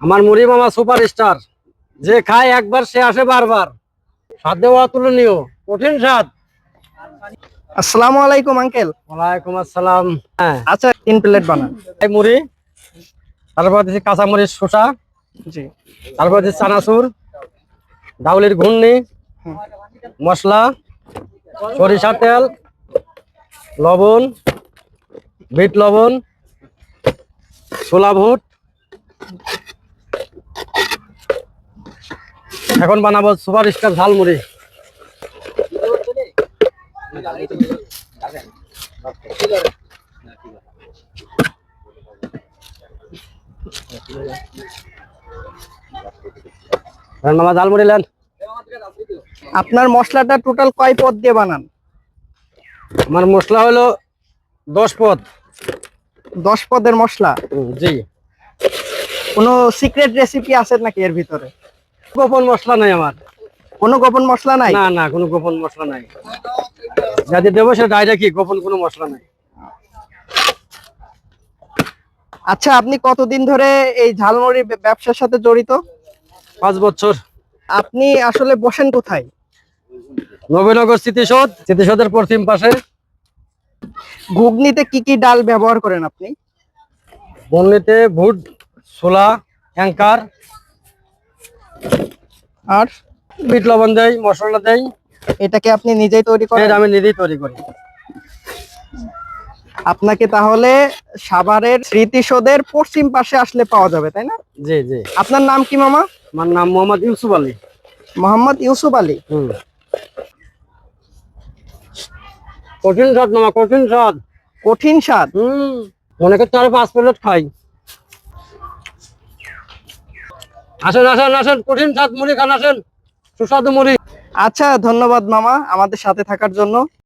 আমার মুড়ি মামা সুপার স্টার যে খায় একবার সে আসে বারবার। স্বাদ দেওয়া তুলনীয় কঠিন স্বাদ। আসসালামু আলাইকুম আঙ্কেল। ওয়ালাইকুম আসসালাম। হ্যাঁ। আচ্ছা তিন প্লেট বানান। এই মুড়ি তারপর দিচ্ছি কাঁচামরিচ শসা। জি। তারপর দিচ্ছি চানাচুর ডাউলির ঘূর্ণি মশলা সরিষা তেল লবণ বিট লবণ ছোলা ভুট এখন বানাবো সুপার স্টার ঝালমুড়ি। মামা ঝালমুড়ি আপনার মশলাটা টোটাল কয় পদ দিয়ে বানান? আমার মশলা হলো দশ পদ। দশ পদের মশলা? জি। কোনো সিক্রেট রেসিপি আছে নাকি এর ভিতরে? গোপন মশলা নাই আমার। কোনো গোপন মশলা নাই? না না কোনো গোপন মশলা নাই। যাদের দেবো সেটা ডাইরেক্ট কি গোপন কোনো মশলা নাই। আচ্ছা আপনি কতদিন ধরে এই ঝালমুড়ি ব্যবসার সাথে জড়িত? পাঁচ বছর। আপনি আসলে বসেন কোথায়? নবীনগর স্মৃতিসৌধ স্মৃতিসৌধের পশ্চিম পাশে। ঘুগনিতে কি কি ডাল ব্যবহার করেন আপনি? বন্নিতে ভুট ছোলা অ্যাঙ্কার আর বিট লবণ দেয় মশলা দেয় এটাকে আপনি নিজেই তৈরি করেন? আমি নিজেই তৈরি করি। আপনাকে তাহলে সাভারের স্মৃতিসৌধের পশ্চিম পাশে আসলে পাওয়া যাবে তাই না? জি জি। আপনার নাম কি মামা? আমার নাম মোহাম্মদ ইউসুফ আলী। মোহাম্মদ ইউসুফ আলী। কঠিন স্বাদ মামা কঠিন স্বাদ। কঠিন স্বাদ। হুম। অনেকে তো আরও পাঁচ প্লেট খাই। আসেন আসেন আসেন, কঠিন স্বাদ মুড়ি খান, আসেন। সুস্বাদু মুড়ি। আচ্ছা ধন্যবাদ মামা আমাদের সাথে থাকার জন্য।